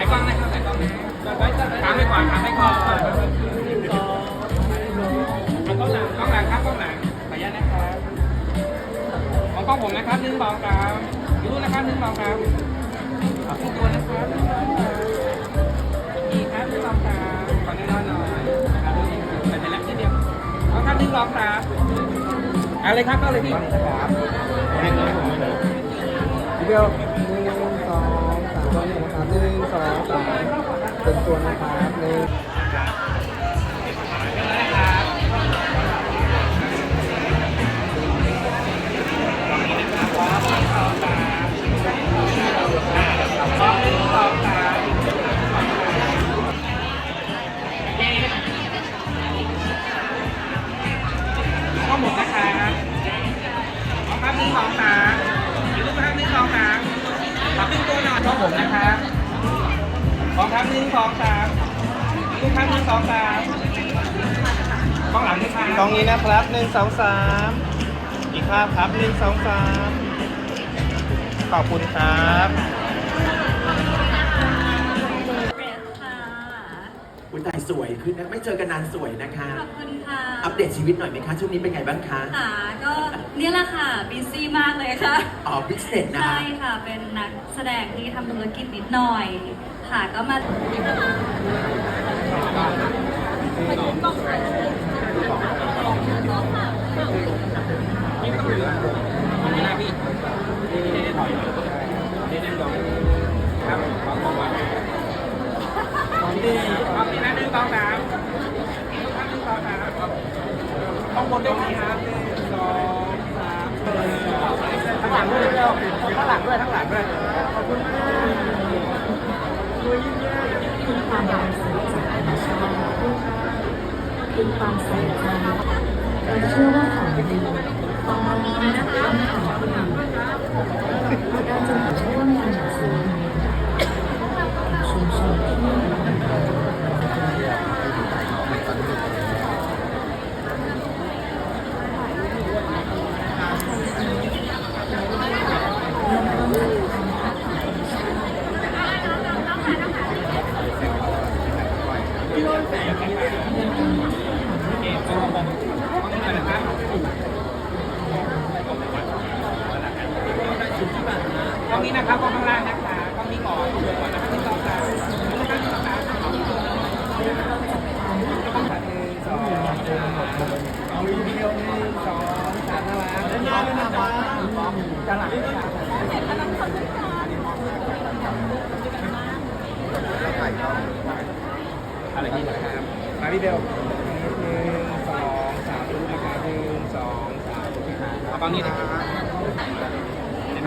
ายกล้องนะครับถ่ายกล้องนะถามไปก่อนถามไปก่อนเอากล้องหลังกล้องหลังครับกล้องหลังขออนุญาตนะครับมองกล้องผมนะครับหนึ่งสองสามดูนะครับหนึ่งสองสามขอบคุณตัวนะครับหนึ่งสองสามอีกครับหนึ่งสองสามขอแน่นอนหน่อยนะครับดูนี่ไปไปแล้วนิดเดียวเอาครับหนึ่งสองสาเอาเลยครับก็เลยพี่เดียว นะครับหนึ่งสองสามเป็นตัวนะครับหนึ่ง ผมนะครับขอครับหนึ่งสองสามรูปภาพหนึ่งสองสามกล้องหลังด้วยครับตรงนี้นะครับหนึ่งสองสามอีกภาพครับหนึ่งสองสามขอบคุณครับ สวยขึ้นนะไม่เจอกันนานสวยนะคะ ขอบคุณค่ะอัปเดตชีวิตหน่อยไหมคะช่วงนี้เป็นไงบ้างคะค่ะก็เนี่ยแหละค่ะบิซี่มากเลยค่ะอ๋อบิสเนสนะใช่คะค่ะเป็นนักแสดงที่ทำธุรกิจนิดหน่อย ค่ะก็มา ต้องบนด้วยครับหนึ่งสองสามข้างหลังด้วยเร็วข้างหลังด้วยข้างหลังด้วยขอบคุณมากคือความบริสุทธิ์จากธรรมชาติคือความใส่ใจเราเชื่อว่าของดีต้องมาจากต้นทางที่ดีเรจะเห็นช่วงงานหนังสือชุมชนที่มีเป็น กล้อง นี้นะครับกล้องข้างล่างนะคะกล้องนี้ก่อนก่อนนะครับหนึ่งสองสามนะครับหนึ่งสองสามกล้องสามหนึ่งสองสามเอาวิดีโอหนึ่งสองสามนะครับเล่นยาวด้วยนะครับจะหลังอะไรนี่นะครับมาพี่เบลหนึ่งสองสามดูนะครับหนึ่งสองสามเอากล้องนี้นะครับ